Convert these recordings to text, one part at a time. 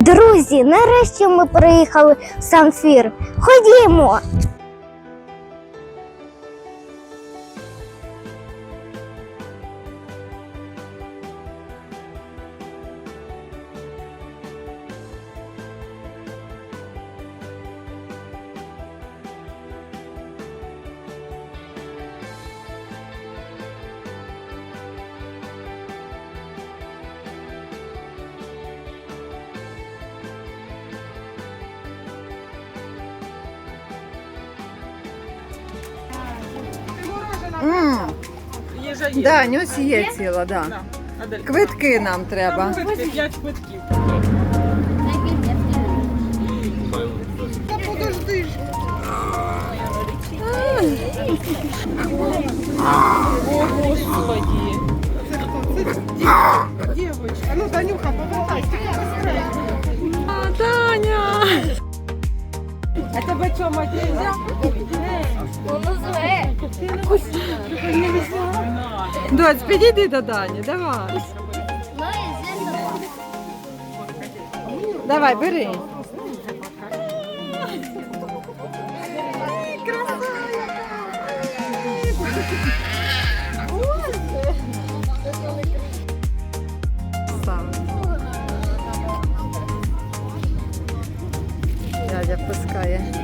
Друзі, нарешті ми приїхали в Санфір. Ходімо. М, Їжа є. Да, нюсь є ціла, да. Да. Аделька. Квитки нам треба. Квитки, п'ять квитків. О, Господи. Девочка, ну Танюха, повертайся. А, Таня! А тебе що, мать нельзя? Доць, підійди до Дані, давай. Давай, бери. Сам. Дядя пускає.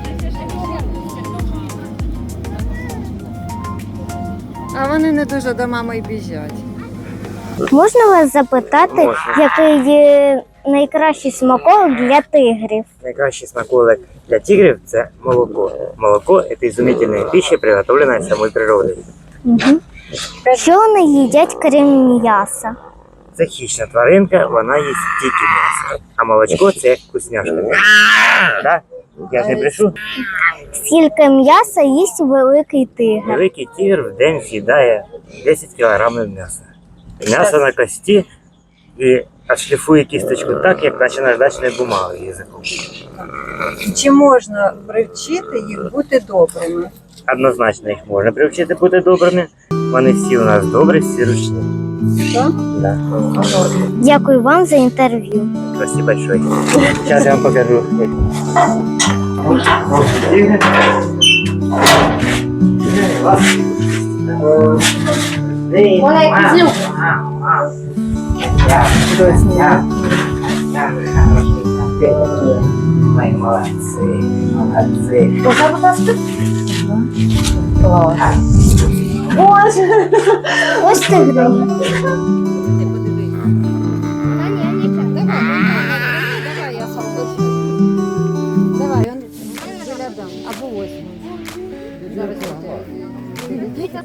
А вони не дуже до мами й біжать. Можна вас запитати, який є найкращий смаколик для тигрів? Найкращий смаколик для тигрів це молоко. Молоко це ізумітельна пища, приготовлена самою природою. Угу. Що вони їдять крім м'яса? Це хищна тваринка, вона їсть тільки м'ясо. А молочко це вкусняшка. Да? Я не брешу. Скільки м'яса їсть великий тигр? Великий тигр в день з'їдає 10 кг м'яса. М'ясо на кості і отшліфує кісточку так, як наче наждачною бумагою язиком. Чи можна привчити їх бути добрими? Однозначно їх можна привчити бути добрими. Вони всі у нас добрі, всі ручні. Да. Дякую вам за інтерв'ю. Спасибо большое. Сейчас я вам покажу. Ой, молодцы, молодцы. Ось тигри. Давай, он глядам. Або ось. Зараз Ой,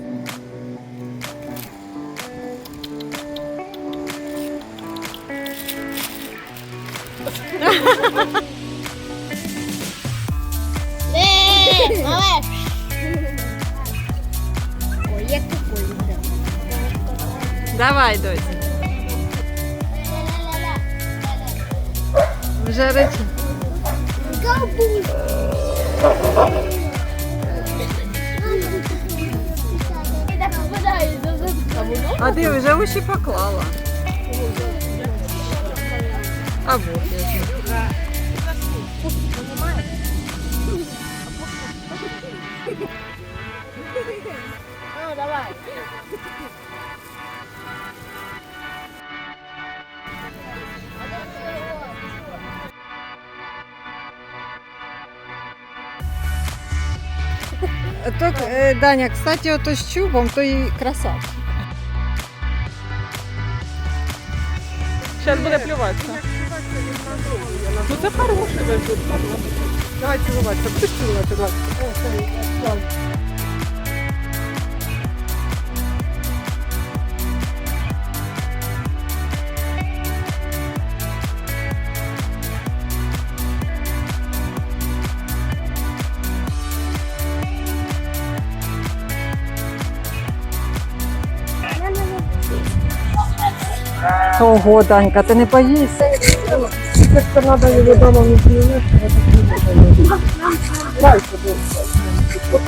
Давай, доця. Вже речі. А ти вже уші поклала. А вот я знаю. То, е, Даня, кстати, ото з чубом, то і красавчик. Зараз буде плюватися. Ну це хороший результат. Давай цілуватися. Будеш цілувати, давай. Ого, Данька, ти не боїшся?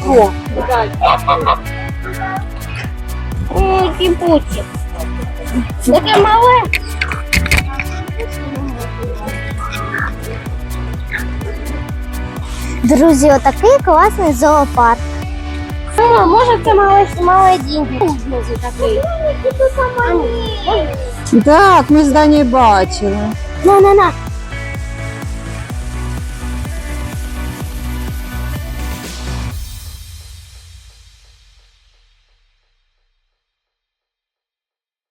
О, ліліпутів. Таке мале. Друзі, отакий класний зоопарк. Мама, може це мале, мале дінь? такий. Так, ми з Данією бачили. На, на, на,